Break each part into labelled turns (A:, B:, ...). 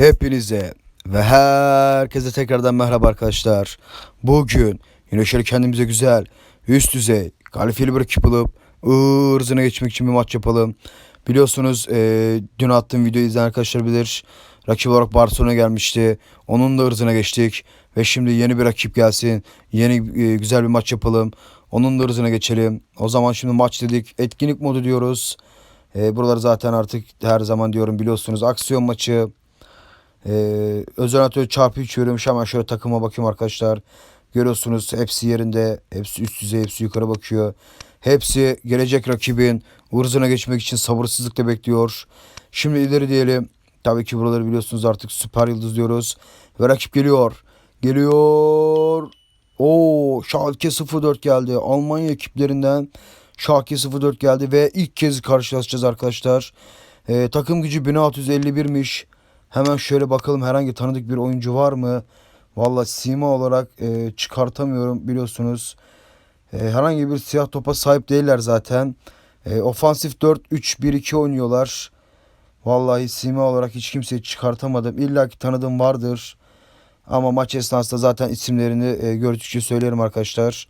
A: Hepinize ve herkese tekrardan merhaba arkadaşlar. Bugün yine şöyle kendimize güzel, üst düzey, kalifeli bir ekip bulup ırzına geçmek için bir maç yapalım. Biliyorsunuz eee, dün attığım videoyu izleyen arkadaşlar bilir. Rakip olarak Barcelona gelmişti. Onun da ırzına geçtik. Ve şimdi yeni bir rakip gelsin. Yeni eee, güzel bir maç yapalım. Onun da ırzına geçelim. O zaman şimdi maç dedik. Etkinlik modu diyoruz. Eee buraları zaten artık her zaman diyorum biliyorsunuz. Aksiyon maçı. Ee, özel atölye çarpı 3 veriyormuş. Şöyle takıma bakayım arkadaşlar. Görüyorsunuz hepsi yerinde. Hepsi üst düzey. Hepsi yukarı bakıyor. Hepsi gelecek rakibin ırzına geçmek için sabırsızlıkla bekliyor. Şimdi ileri diyelim. Tabii ki buraları biliyorsunuz artık süper yıldız diyoruz. Ve rakip geliyor. Geliyor. Oo, Schalke 04 geldi. Almanya ekiplerinden Schalke 04 geldi ve ilk kez karşılaşacağız arkadaşlar. Ee, takım gücü 1651'miş. Hemen şöyle bakalım herhangi tanıdık bir oyuncu var mı? Valla sima olarak e, çıkartamıyorum biliyorsunuz. E, herhangi bir siyah topa sahip değiller zaten. E, ofansif 4-3-1-2 oynuyorlar. Vallahi sima olarak hiç kimseyi çıkartamadım. İlla ki tanıdığım vardır. Ama maç esnasında zaten isimlerini e, gördükçe söylerim arkadaşlar.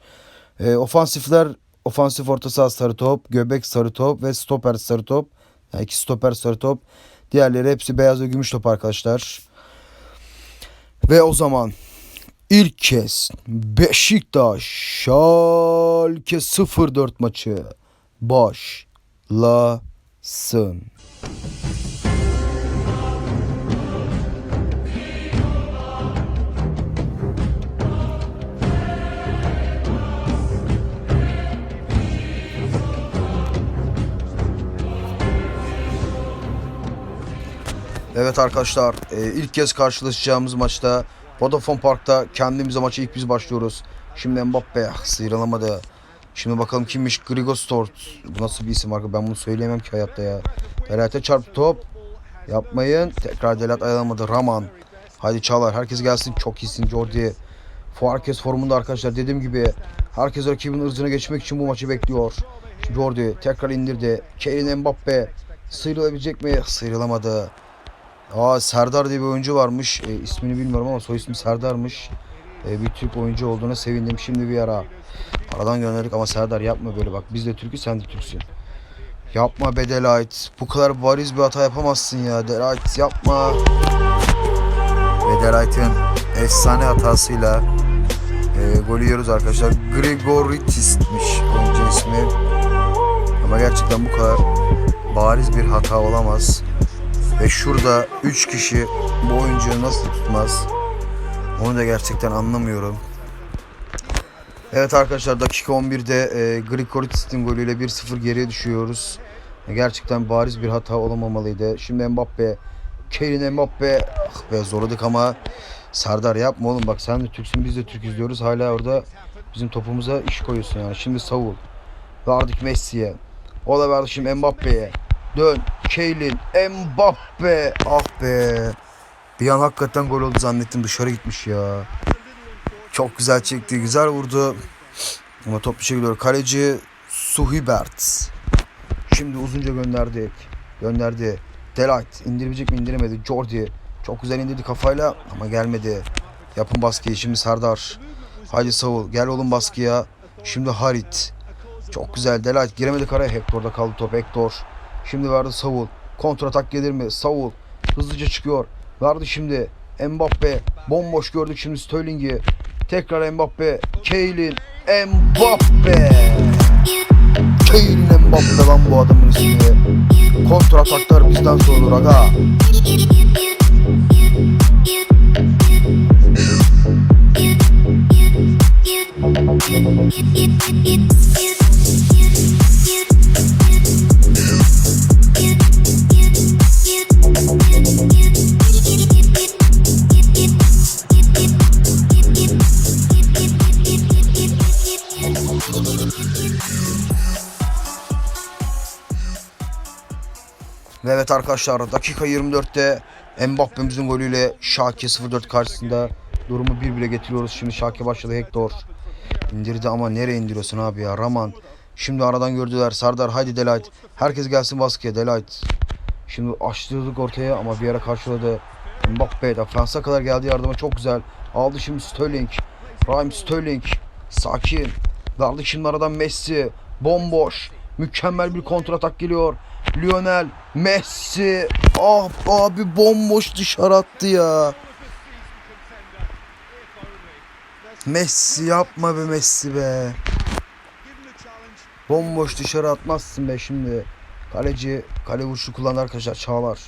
A: E, ofansifler ofansif orta saha sarı top, göbek sarı top ve stoper sarı top. Yani iki stoper sarı top. Diğerleri hepsi beyaz ve gümüş top arkadaşlar. Ve o zaman ilk kez Beşiktaş Schalke 04 maçı başlasın. Evet arkadaşlar e, ilk kez karşılaşacağımız maçta Vodafone Park'ta kendimize maça ilk biz başlıyoruz. Şimdi Mbappe sıyrılamadı. Şimdi bakalım kimmiş Grigo Stort. Bu nasıl bir isim arkadaşlar ben bunu söyleyemem ki hayatta ya. Delat'e çarptı top. Yapmayın. Tekrar Delat ayılamadı. Raman. Hadi Çağlar herkes gelsin. Çok iyisin Jordi. Herkes formunda arkadaşlar. Dediğim gibi herkes rakibin ırzına geçmek için bu maçı bekliyor. Jordi tekrar indirdi. Kylian Mbappe sıyrılabilecek mi? Sıyrılamadı. Aa Serdar diye bir oyuncu varmış. E, ismini bilmiyorum ama soy ismi Serdar'mış. E, bir Türk oyuncu olduğuna sevindim. Şimdi bir ara aradan gönderdik ama Serdar yapma böyle bak. Biz de Türk'üz sen de Türksün. Yapma be. Bu kadar bariz bir hata yapamazsın ya. Delight yapma. Ve efsane hatasıyla e, golü yiyoruz arkadaşlar. Grigoritis'miş oyuncunun ismi. Ama gerçekten bu kadar bariz bir hata olamaz. Ve şurada 3 kişi bu oyuncuyu nasıl tutmaz? Onu da gerçekten anlamıyorum. Evet arkadaşlar dakika 11'de e, Grigoritis'in golüyle 1-0 geriye düşüyoruz. E, gerçekten bariz bir hata olamamalıydı. Şimdi Mbappe, Kylian Mbappe. Ah be zorladık ama Serdar yapma oğlum bak sen de Türksün biz de Türküz diyoruz. Hala orada bizim topumuza iş koyuyorsun yani. Şimdi savul. Verdik Messi'ye. O da verdi şimdi Mbappe'ye. Dön. Kylian Mbappe. Ah be. Bir an hakikaten gol oldu zannettim. Dışarı gitmiş ya. Çok güzel çekti. Güzel vurdu. Ama top bir şey gidiyor. Kaleci Suhibert. Şimdi uzunca gönderdik. Gönderdi. Delight. indirebilecek mi indiremedi. Jordi. Çok güzel indirdi kafayla ama gelmedi. Yapın baskıyı. Şimdi Serdar. Haydi Savul. Gel oğlum baskıya. Şimdi Harit. Çok güzel. Delight giremedi karaya. Hector'da kaldı top. Hector. Şimdi verdi Savul. Kontratak gelir mi? Savul. Hızlıca çıkıyor. Verdi şimdi. Mbappe. Bomboş gördük şimdi Sterling'i. Tekrar Mbappe. Kylian Mbappe. Kylian Mbappe lan bu adamın ismi. Kontrataklar bizden sorulur aga. Ve evet arkadaşlar dakika 24'te Mbappe'mizin golüyle Şake 04 karşısında durumu bir bile getiriyoruz. Şimdi Şake başladı Hector. İndirdi ama nereye indiriyorsun abi ya Raman. Şimdi aradan gördüler Sardar haydi Delight. Herkes gelsin baskıya Delight. Şimdi açtırdık ortaya ama bir ara karşıladı. Mbappe defansa kadar geldi yardıma çok güzel. Aldı şimdi Sterling. Raheem Sterling. Sakin. Verdi şimdi aradan Messi. Bomboş. Mükemmel bir kontratak geliyor. Lionel Messi. Ah abi bomboş dışarı attı ya. Messi yapma be Messi be. Bomboş dışarı atmazsın be şimdi. Kaleci kale vuruşu kullandı arkadaşlar Çağlar.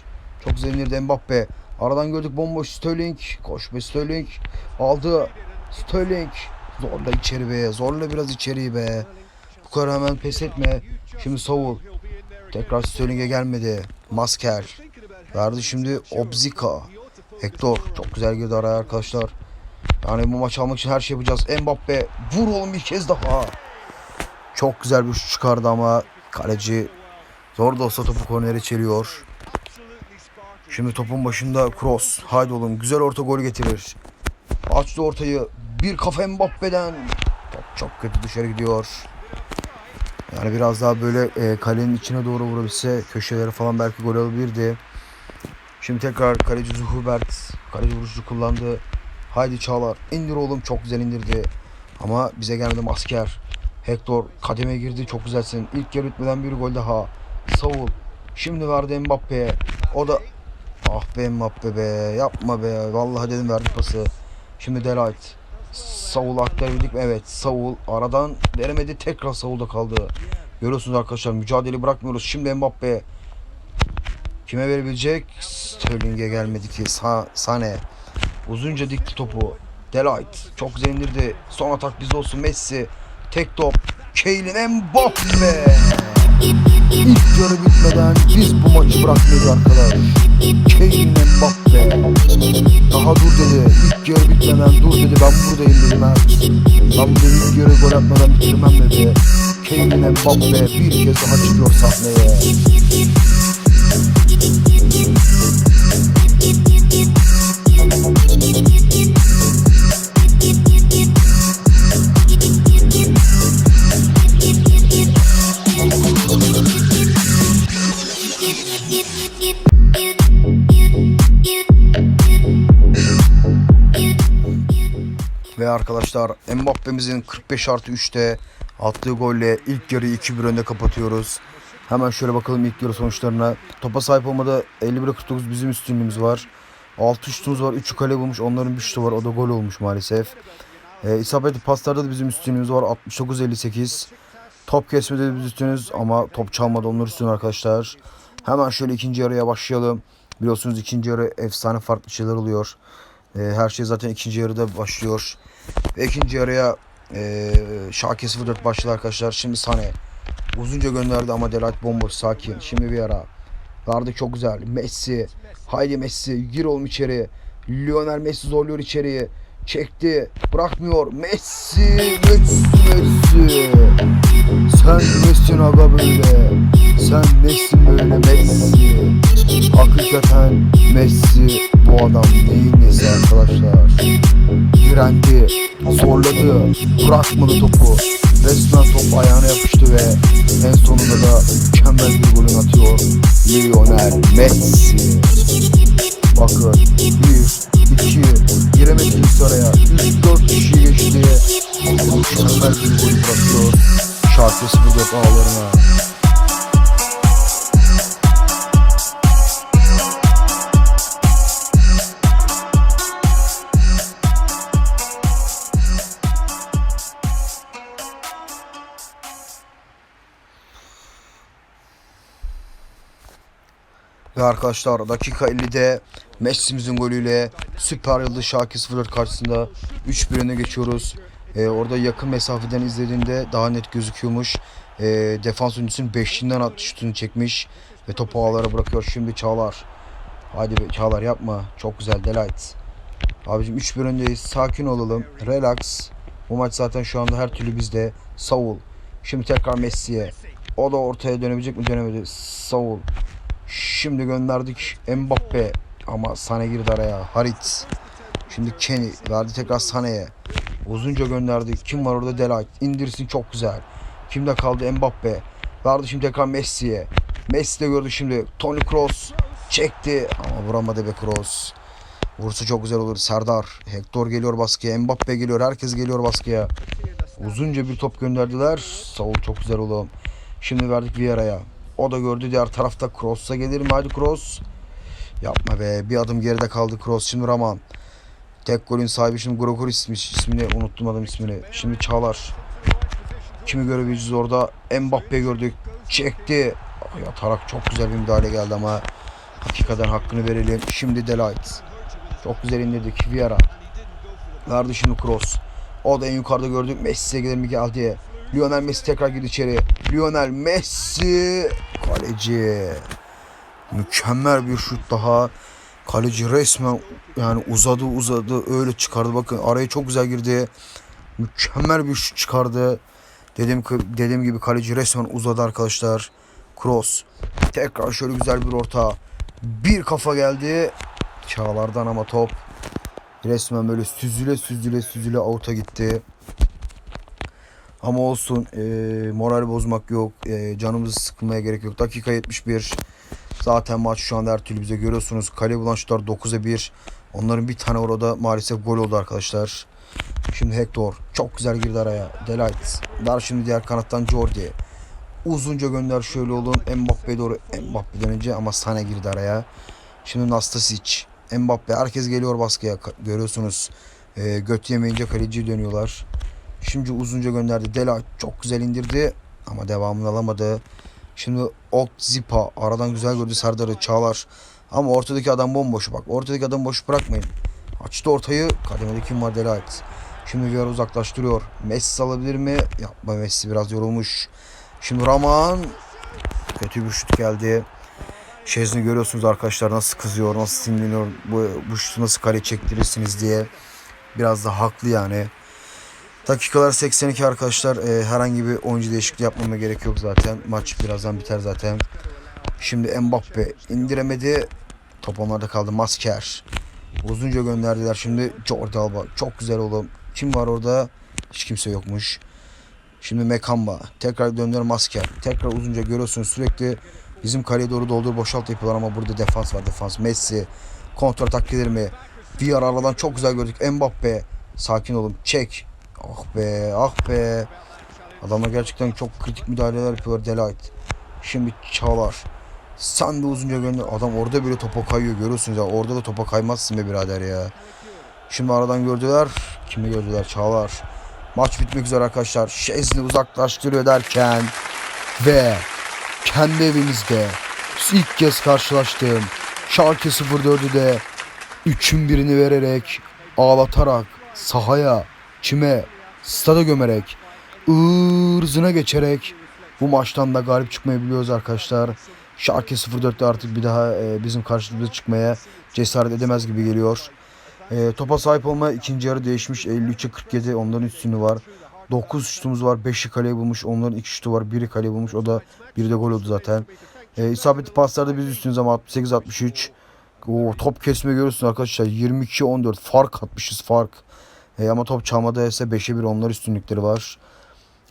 A: Çok güzel indirdi Mbappe. Aradan gördük bomboş Sterling. Koş be Sterling. Aldı. Sterling. Zorla içeri be. Zorla biraz içeriği be. Bu kadar hemen pes etme. Şimdi Saul. Tekrar Sterling'e gelmedi. Masker. Verdi şimdi Obzika. Hector. Çok güzel girdi araya arkadaşlar. Yani bu maçı almak için her şey yapacağız. Mbappe. Vur oğlum bir kez daha. Çok güzel bir şut çıkardı ama kaleci zor da olsa topu kornere çeliyor. Şimdi topun başında Kroos. Haydi oğlum güzel orta gol getirir. Açtı ortayı. Bir kafa Mbappe'den. Top çok kötü dışarı gidiyor. Yani biraz daha böyle e, kalenin içine doğru vurabilse köşeleri falan belki gol alabilirdi. Şimdi tekrar kaleci Zuhubert kaleci vuruşu kullandı. Haydi Çağlar indir oğlum çok güzel indirdi. Ama bize gelmedi masker. Hector kademe girdi çok güzelsin. İlk yarı bitmeden bir gol daha. Savul. Şimdi verdi Mbappe'ye. O da ah be Mbappe be yapma be. Vallahi dedim verdi pası. Şimdi Delight. Savul aktarabildik mi? Evet. Savul aradan veremedi. Tekrar Savul'da kaldı. Görüyorsunuz arkadaşlar mücadele bırakmıyoruz. Şimdi Mbappe. Kime verebilecek? Sterling'e gelmedi ki. Sa Sane. Uzunca dikti topu. Delight. Çok güzel indirdi. Son atak bizde olsun. Messi. Tek top. Kylian Mbappe. İlk yarı bitmeden biz bu maçı bırakmıyoruz arkadaşlar. Kylian Mbappe. Daha dur dedi. İlk yarı bitmeden dur dedi. Ben buradayım dedi Mert. Ben burada ilk yarı gol atmadan bitirmem dedi. Kylian Mbappe bir kez daha çıkıyor sahneye. Arkadaşlar Mbappe'mizin 45 artı 3'te attığı golle ilk yarıyı 2-1 önde kapatıyoruz. Hemen şöyle bakalım ilk yarı sonuçlarına. Topa sahip olmada 51-49 bizim üstünlüğümüz var. 6 şutumuz var. 3'ü kale bulmuş. Onların bir şutu var. O da gol olmuş maalesef. Ee, isabetli paslarda da bizim üstünlüğümüz var. 69-58. Top kesmede de biz üstünüz ama top çalmada onlar üstün arkadaşlar. Hemen şöyle ikinci yarıya başlayalım. Biliyorsunuz ikinci yarı efsane farklı şeyler oluyor. Ee, her şey zaten ikinci yarıda başlıyor. Ve ikinci yarıya e, Şake 04 başladı arkadaşlar. Şimdi Sane. Uzunca gönderdi ama Delight bomboş sakin. Şimdi bir ara. Verdi çok güzel. Messi. Haydi Messi. Gir oğlum içeri. Lionel Messi zorluyor içeriye. Çekti. Bırakmıyor. Messi. Messi. Messi. Sen nesin aga? Sen nesin böyle Messi? Hakikaten Messi bu adam neyin nesi arkadaşlar? Direndi, zorladı, bırakmadı topu. Resmen top ayağına yapıştı ve en sonunda da mükemmel bir golün atıyor Lionel Messi. Bakın 1, 2, giremedi kimse araya. 3-4 kişi geçti. Mükemmel bir gol bırakıyor. Şarkı 04 ağlarına. Ve arkadaşlar dakika 50'de Messi'mizin golüyle Süper Yıldız Şaki 04 karşısında 3-1 öne geçiyoruz. Ee, orada yakın mesafeden izlediğinde daha net gözüküyormuş. Ee, defans oyuncusunun 5'inden at şutunu çekmiş ve topu ağlara bırakıyor. Şimdi Çağlar. Hadi be Çağlar yapma. Çok güzel Delight. Abicim 3-1 öndeyiz. Sakin olalım. Relax. Bu maç zaten şu anda her türlü bizde. Saul. Şimdi tekrar Messi'ye. O da ortaya dönebilecek mi? Dönemedi. Saul. Şimdi gönderdik Mbappe ama Sane girdi araya. Harit. Şimdi Kenny verdi tekrar Sane'ye. Uzunca gönderdik. Kim var orada? Delight. İndirsin çok güzel. Kimde kaldı? Mbappe. Verdi şimdi tekrar Messi'ye. Messi de gördü şimdi. Toni Kroos çekti ama vuramadı be Kroos. Vursa çok güzel olur. Serdar. Hector geliyor baskıya. Mbappe geliyor. Herkes geliyor baskıya. Uzunca bir top gönderdiler. Saul çok güzel oğlum. Şimdi verdik Vieira'ya. O da gördü diğer tarafta Kroos'a gelir mi? Hadi Kroos. Yapma be. Bir adım geride kaldı Kroos. Şimdi Raman. Tek golün sahibi şimdi Grogoris ismini unuttum adam ismini. Şimdi Çağlar. Kimi görebileceğiz orada? Mbappe gördük. Çekti. Ah ya Tarak çok güzel bir müdahale geldi ama hakikaten hakkını verelim. Şimdi Delight. Çok güzel indirdik. Vieira. Verdi şimdi Kroos. O da en yukarıda gördük. Messi'ye gelir mi geldi. Lionel Messi tekrar girdi içeri. Lionel Messi. Kaleci. Mükemmel bir şut daha. Kaleci resmen yani uzadı uzadı öyle çıkardı. Bakın araya çok güzel girdi. Mükemmel bir şut çıkardı. Dediğim, dediğim gibi kaleci resmen uzadı arkadaşlar. Cross. Tekrar şöyle güzel bir orta. Bir kafa geldi. Çağlardan ama top. Resmen böyle süzüle süzüle süzüle out'a gitti. Ama olsun e, moral bozmak yok. E, canımızı sıkmaya gerek yok. Dakika 71. Zaten maç şu anda her türlü bize görüyorsunuz. Kale bulan şutlar 9'a 1. Onların bir tane orada maalesef gol oldu arkadaşlar. Şimdi Hector çok güzel girdi araya. Delight. Dar şimdi diğer kanattan Jordi. Uzunca gönder şöyle olun. Mbappe'ye doğru. Mbappe'den önce ama Sane girdi araya. Şimdi Nastasic. Mbappe. Herkes geliyor baskıya. Görüyorsunuz. E, göt yemeyince kaleciye dönüyorlar. Şimdi uzunca gönderdi. Delight çok güzel indirdi. Ama devamını alamadı. Şimdi Ok Zipa aradan güzel gördü Serdar'ı Çağlar. Ama ortadaki adam bomboş bak. Ortadaki adam boş bırakmayın. Açtı ortayı. Kademede kim var Delight. Şimdi Vieira uzaklaştırıyor. Messi alabilir mi? Yapma Messi biraz yorulmuş. Şimdi Raman. Kötü bir şut geldi. Şezni görüyorsunuz arkadaşlar nasıl kızıyor, nasıl sinirleniyor. Bu, bu şutu nasıl kale çektirirsiniz diye. Biraz da haklı yani. Dakikalar 82 arkadaşlar. Ee, herhangi bir oyuncu değişikliği yapmama gerek yok zaten. Maç birazdan biter zaten. Şimdi Mbappe indiremedi. Top onlarda kaldı. Masker. Uzunca gönderdiler. Şimdi Jordi Alba. Çok güzel oğlum. Kim var orada? Hiç kimse yokmuş. Şimdi Mekamba. Tekrar döndüler Masker. Tekrar uzunca görüyorsunuz sürekli bizim kaleye doğru doldur boşalt yapıyorlar ama burada defans var defans. Messi. Kontra atak gelir mi? Vieira aradan çok güzel gördük. Mbappe. Sakin olun. Çek. Ah be ah be. Adamlar gerçekten çok kritik müdahaleler yapıyor Delight. Şimdi Çağlar. Sen de uzunca gönder. Adam orada bile topa kayıyor görüyorsunuz ya. Orada da topa kaymazsın be birader ya. Şimdi aradan gördüler. Kimi gördüler? Çağlar. Maç bitmek üzere arkadaşlar. Şezni uzaklaştırıyor derken ve kendi evimizde ilk kez karşılaştığım Schalke 04'ü de 3'ün birini vererek ağlatarak sahaya, çime, stada gömerek ırzına geçerek bu maçtan da galip çıkmayı biliyoruz arkadaşlar. Schalke 04'te artık bir daha e, bizim karşımıza çıkmaya cesaret edemez gibi geliyor. E, topa sahip olma ikinci yarı değişmiş. 53'e 47 onların üstünü var. 9 şutumuz var. 5'i kaleye bulmuş. Onların 2 şutu var. 1'i kaleye bulmuş. O da biri de gol oldu zaten. E, isabetli paslarda biz üstünüz ama 68-63. O top kesme görüyorsun arkadaşlar. 22-14 fark atmışız fark. E, ama top çalmada ise 5'e 1 onlar üstünlükleri var.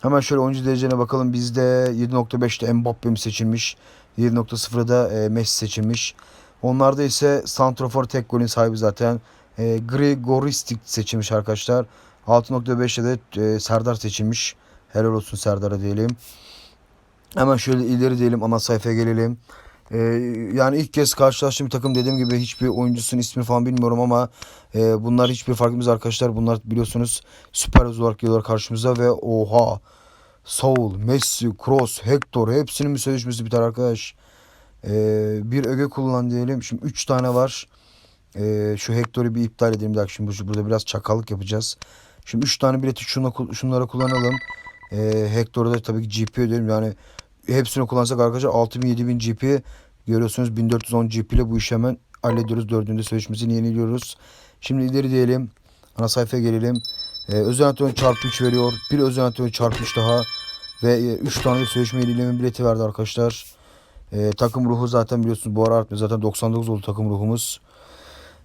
A: Hemen şöyle oyuncu derecelerine bakalım. Bizde 7.5'te Mbappe mi seçilmiş. 7.0'da e, Messi seçilmiş. Onlarda ise Santrofor tek golün sahibi zaten. E, Grigoristik seçilmiş arkadaşlar. 6.5'te de e, Serdar seçilmiş. Helal olsun Serdar'a diyelim. Hemen şöyle ileri diyelim ana sayfaya gelelim. Ee, yani ilk kez karşılaştığım bir takım dediğim gibi hiçbir oyuncusunun ismini falan bilmiyorum ama e, bunlar hiçbir farkımız arkadaşlar. Bunlar biliyorsunuz süper olarak geliyorlar karşımıza ve oha Saul, Messi, Kroos, Hector hepsinin bir sözleşmesi biter arkadaş. Ee, bir öge kullan diyelim. Şimdi 3 tane var. Ee, şu Hector'u bir iptal edelim. Bir şimdi bu- burada biraz çakallık yapacağız. Şimdi 3 tane bileti şuna, şunlara kullanalım. Ee, Hector'u da tabii ki GP ödeyelim. Yani hepsini kullansak arkadaşlar 6000 7000 GP görüyorsunuz 1410 GP ile bu işi hemen hallediyoruz. Dördüncü sözleşmesini yeniliyoruz. Şimdi ileri diyelim. Ana sayfaya gelelim. Ee, özel antrenör çarpı 3 veriyor. Bir özel antrenör çarpı 3 daha. Ve 3 tane de sözleşme yenileme bileti verdi arkadaşlar. Ee, takım ruhu zaten biliyorsunuz bu ara artmıyor. Zaten 99 oldu takım ruhumuz.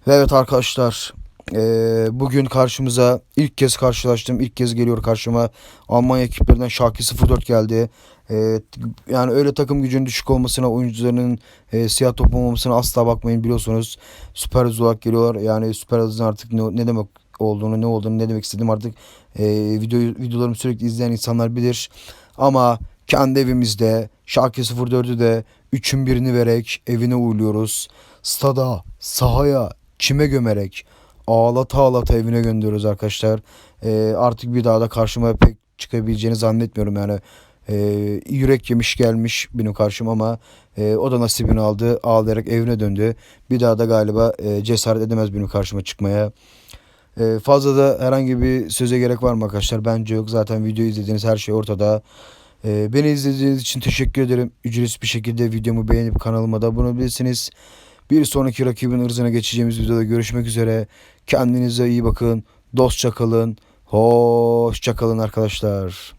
A: Ve evet arkadaşlar ee, bugün karşımıza ilk kez karşılaştım. ilk kez geliyor karşıma. Almanya ekiplerinden Schalke 04 geldi. E, yani öyle takım gücünün düşük olmasına, oyuncularının e, siyah top olmamasına asla bakmayın biliyorsunuz. Süper hız olarak geliyorlar. Yani süper hızın artık ne, ne demek olduğunu, ne olduğunu, ne demek istediğim artık e, video videolarımı sürekli izleyen insanlar bilir. Ama kendi evimizde Şalke 04'ü de 3'ün birini vererek evine uğurluyoruz. Stada, sahaya, çime gömerek ağlata ağlata evine gönderiyoruz arkadaşlar. E, artık bir daha da karşıma pek çıkabileceğini zannetmiyorum yani. E, yürek yemiş gelmiş benim karşıma ama e, o da nasibini aldı. Ağlayarak evine döndü. Bir daha da galiba e, cesaret edemez benim karşıma çıkmaya. E, fazla da herhangi bir söze gerek var mı arkadaşlar? Bence yok. Zaten videoyu izlediğiniz her şey ortada. E, beni izlediğiniz için teşekkür ederim. Ücretsiz bir şekilde videomu beğenip kanalıma da abone olabilirsiniz. Bir sonraki rakibin ırzına geçeceğimiz videoda görüşmek üzere. Kendinize iyi bakın. Dostça kalın. Hoşça kalın arkadaşlar.